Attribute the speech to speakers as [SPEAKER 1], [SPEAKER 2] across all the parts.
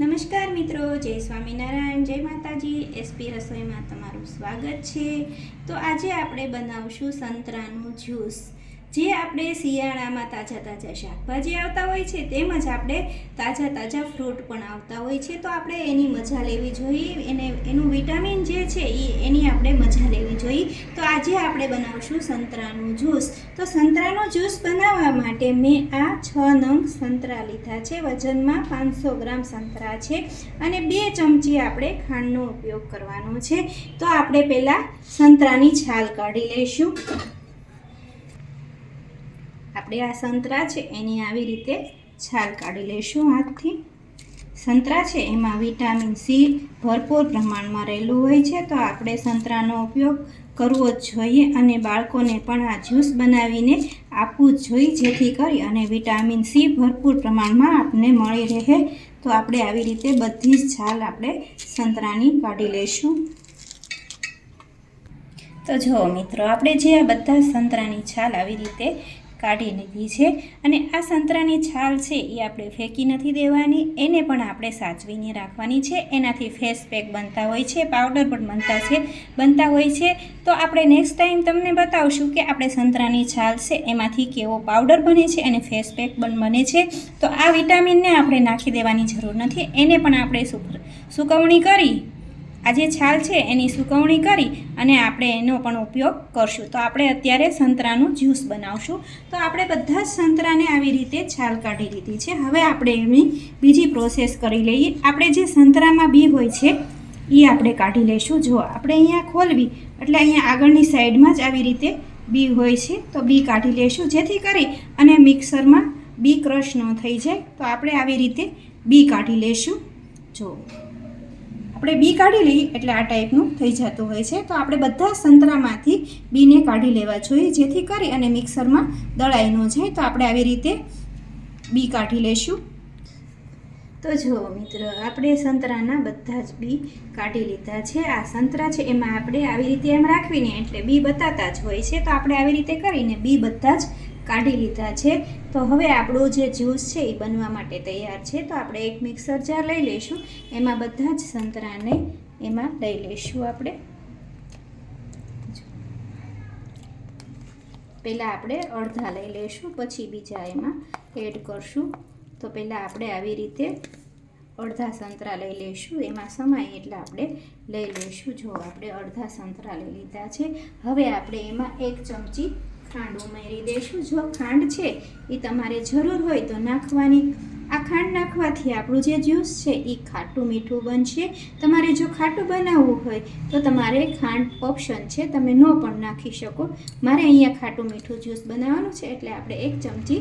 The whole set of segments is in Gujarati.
[SPEAKER 1] નમસ્કાર મિત્રો, જય સ્વામિનારાયણ, જય માતાજી. એસપી રસોઈમાં તમારું સ્વાગત છે. તો આજે આપણે બનાવશું સંતરાનું જ્યુસ. જે આપણે શિયાળામાં તાજા તાજા શાકભાજી આવતા હોય છે તેમજ આપણે તાજા તાજા ફ્રૂટ પણ આવતા હોય છે, તો આપણે એની મજા લેવી જોઈએ. એને, એનું વિટામિન જે છે એ, એની આપણે મજા લેવી જોઈએ. તો આજે આપણે બનાવશું સંતરાનું જ્યુસ. તો સંતરાનું જ્યુસ બનાવવા માટે મેં આ છ નંગ સંતરા લીધા છે. વજનમાં પાંચસો ગ્રામ સંતરા છે અને બે ચમચી આપણે ખાંડનો ઉપયોગ કરવાનો છે. તો આપણે પહેલાં સંતરાની છાલ કાઢી લઈશું. આપણે આ સંતરા છે એની આવી રીતે છાલ કાઢી લઈશું હાથથી. સંતરા છે એમાં વિટામિન સી ભરપૂર પ્રમાણમાં રહેલું હોય છે, તો આપણે સંતરાનો ઉપયોગ કરવો જ જોઈએ અને બાળકોને પણ આ જ્યુસ બનાવીને આપવું જ જોઈએ, જેથી કરી અને વિટામિન સી ભરપૂર પ્રમાણમાં આપણે મળી રહે. તો આપણે આવી રીતે બધી જ છાલ આપણે સંતરાની કાઢી લઈશું. તો જુઓ મિત્રો, આપણે જે આ બધા સંતરાની છાલ આવી રીતે કાઢી લીધી છે અને આ સંતરાની છાલ છે એ આપણે ફેંકી નથી દેવાની, એને પણ આપણે સાચવીને રાખવાની છે. એનાથી ફેસ પેક બનતા હોય છે, પાવડર પણ બનતા છે, બનતા હોય છે. તો આપણે નેક્સ્ટ ટાઈમ તમને બતાવશું કે આપણે સંતરાની છાલ છે, એમાંથી કેવો પાવડર બને છે અને ફેસ પેક પણ બને છે. તો આ વિટામિનને આપણે નાખી દેવાની જરૂર નથી. એને પણ આપણે સુક- સુકવણી કરી આ જે છાલ છે એની સુકવણી કરી અને આપણે એનો પણ ઉપયોગ કરશું. તો આપણે અત્યારે સંતરાનું જ્યુસ બનાવશું. તો આપણે બધા જ સંતરાને આવી રીતે છાલ કાઢી લીધી છે. હવે આપણે એની બીજી પ્રોસેસ કરી લઈએ. આપણે જે સંતરામાં બી હોય છે એ આપણે કાઢી લઈશું. જો આપણે અહીંયા ખોલવી, એટલે અહીંયા આગળની સાઈડમાં જ આવી રીતે બી હોય છે, તો બી કાઢી લઈશું. જેથી કરી અને મિક્સરમાં બી ક્રશ ન થઈ જાય, તો આપણે આવી રીતે બી કાઢી લઈશું. જો આપણે બી કાઢી લઈએ એટલે આ ટાઈપનું થઈ જતું હોય છે. તો આપણે બધા સંતરામાંથી બીને કાઢી લેવા જોઈએ, જેથી કરી અને મિક્સરમાં દળાઈ ન જાય. તો આપણે આવી રીતે બી કાઢી લઈશું. તો જુઓ મિત્ર, આપણે સંતરાના બધા જ બી કાઢી લીધા છે. આ સંતરા છે, એમાં આપણે આવી રીતે એમ રાખવીને એટલે બી બતાતા જ હોય છે. તો આપણે આવી રીતે કરીને બી બધા જ કાઢી લીધા છે. તો હવે આપણું જે જ્યુસ છે એ બનવા માટે તૈયાર છે. તો આપણે એક મિક્સર જાર લઈ લઈશું. એમાં બધા જ સંતરાને એમાં લઈ લઈશું આપણે. પહેલાં આપણે અડધા લઈ લઈશું, પછી બીજા એમાં એડ કરશું. તો પહેલાં આપણે આવી રીતે અડધા સંતરા લઈ લઈશું. એમાં સમાય એટલે આપણે લઈ લઈશું. જો આપણે અડધા સંતરા લઈ લીધા છે, હવે આપણે એમાં એક ચમચી ખાંડ ઉમેરી દઈશું જો ખાંડ છે એ તમારે જરૂર હોય તો નાખવાની. આ ખાંડ નાખવાથી આપણું જે જ્યુસ છે એ ખાટું મીઠું બનશે. તમારે જો ખાટું બનાવવું હોય, તો તમારે ખાંડ ઓપ્શન છે, તમે ન પણ નાખી શકો. મારે અહીંયા ખાટું મીઠું જ્યુસ બનાવવાનું છે, એટલે આપણે એક ચમચી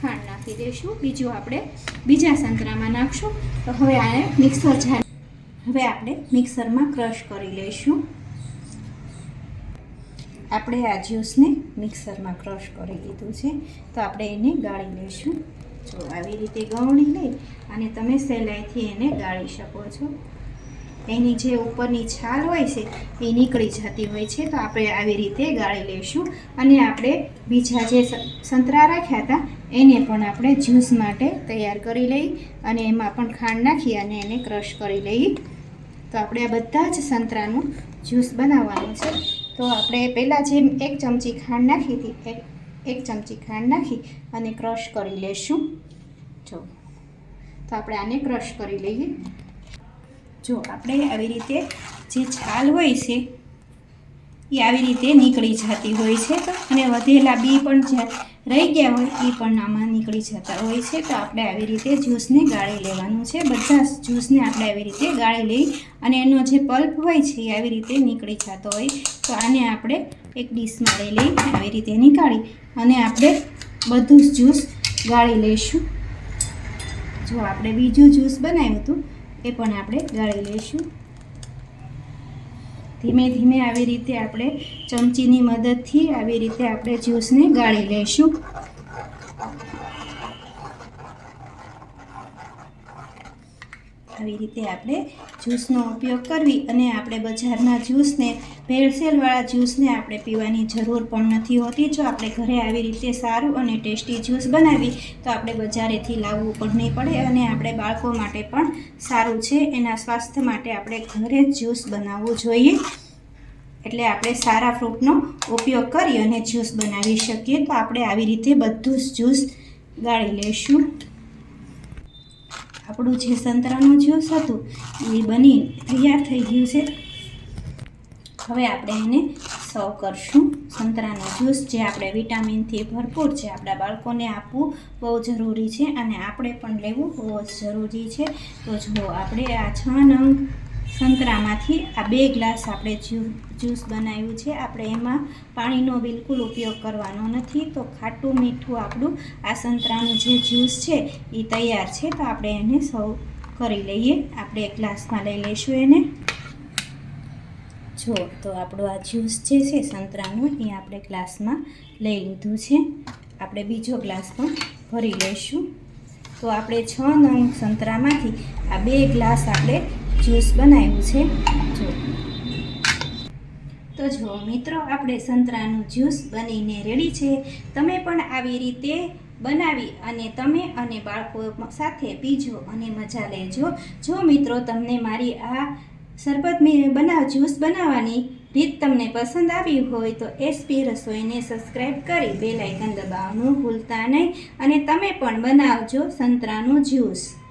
[SPEAKER 1] ખાંડ નાખી દઈશું. બીજું આપણે બીજા સંતરામાં નાખશું. તો હવે આને મિક્સર જાર હવે આપણે મિક્સરમાં ક્રશ કરી લઈશું. આપણે આ જ્યુસને મિક્સરમાં ક્રશ કરી દીધું છે. તો આપણે એને ગાળી લઈશું. જો આવી રીતે ગવણી લઈ અને તમે સહેલાઈથી એને ગાળી શકો છો. એની જે ઉપરની છાલ હોય છે, એ નીકળી જતી હોય છે. તો આપણે આવી રીતે ગાળી લઈશું. અને આપણે બીજા જે સંતરા રાખ્યા હતા, એને પણ આપણે જ્યુસ માટે તૈયાર કરી લઈ અને એમાં પણ ખાંડ નાખી અને એને ક્રશ કરી લઈ. તો આપણે આ બધા જ સંતરાનું જ્યુસ બનાવવાનું છે. તો આપણે પહેલાં જેમ એક ચમચી ખાંડ નાખી હતી એક ચમચી ખાંડ નાખી અને ક્રશ કરી લઈશું જો, તો આપણે આને ક્રશ કરી લઈએ. જો, આપણે આવી રીતે જે છાલ હોય છે એ આવી રીતે નીકળી જતી હોય છે તો અને વધેલા બી પણ જે રહી ગયા હોય એ પણ આમાં નીકળી જતા હોય છે તો આપણે આવી રીતે જ્યુસને ગાળી લેવાનું છે. બધા જ્યુસને આપણે આવી રીતે ગાળી લઈ અને એનો જે પલ્પ હોય છે એ આવી રીતે નીકળી જતો હોય. તો આને આપણે એક ડીશમાં લઈ લઈ આવી રીતે નીકાળી અને આપણે બધું જ જ્યુસ ગાળી લઈશું. જો આપણે બીજું જ્યુસ બનાવ્યું હતું એ પણ આપણે ગાળી લઈશું. ધીમે ધીમે આવી રીતે આપણે ચમચીની મદદથી આવી રીતે આપણે જ્યુસને ગાળી લઈશું. આવી રીતે આપણે જ્યુસનો ઉપયોગ કરવી અને આપણે બજારના જ્યુસને ભેળસેળવાળા જ્યુસને આપણે પીવાની જરૂર પણ નથી હોતી. જો આપણે ઘરે આવી રીતે સારું અને ટેસ્ટી જ્યુસ બનાવી, તો આપણે બજારેથી લાવવું પણ નહીં પડે અને આપણે બાળકો માટે પણ સારું છે. એના સ્વાસ્થ્ય માટે આપણે ઘરે જ જ્યુસ બનાવવું જોઈએ. એટલે આપણે સારા ફ્રૂટનો ઉપયોગ કરી અને જ્યુસ બનાવી શકીએ. તો આપણે આવી રીતે બધું જ જ્યુસ ગાળી લઈશું. આપણું જે સંતરાનું જ્યુસ હતું, એ બની તૈયાર થઈ ગયું છે. હવે આપણે એને સર્વ કરશું. સંતરાનો જ્યુસ જે આપણે વિટામિનથી ભરપૂર છે, આપણા બાળકોને આપવું બહુ જરૂરી છે અને આપણે પણ લેવું બહુ જ જરૂરી છે. તો જુઓ, આપણે આ છ નંગ સંતરામાંથી આ બે ગ્લાસ આપણે જ્યુ, જ્યુસ બનાવ્યું છે. આપણે એમાં પાણીનો બિલકુલ ઉપયોગ કરવાનો નથી. તો ખાટું મીઠું આપણું આ સંતરાનું જે જ્યુસ છે એ તૈયાર છે. તો આપણે એને સર્વ કરી લઈએ. આપણે એક ગ્લાસમાં લઈ લઈશું એને. જો, તો આપણું આ જ્યુસ જે છે સંતરાનું એ આપણે ગ્લાસમાં લઈ લીધું છે. આપણે બીજો ગ્લાસ પણ ભરી લઈશું. તો આપણે છ નંગ સંતરામાંથી આ બે ગ્લાસ આપણે જ્યુસ બનાવ્યું છે. જો. તો જો મિત્રો, આપણે સંતરાનું જ્યુસ બનીને રેડી છે. તમે પણ આવી રીતે બનાવી અને તમે અને બાળકો સાથે પીજો અને મજા લેજો. જો મિત્રો, તમને મારી આ શરબત બનાવ, જ્યુસ બનાવવાની રીત તમને પસંદ આવી હોય તો એસપી રસોઈને સબસ્ક્રાઈબ કરી બેલ આઇકન દબાવવાનું ભૂલતા નહીં. અને તમે પણ બનાવજો સંતરાનું જ્યુસ.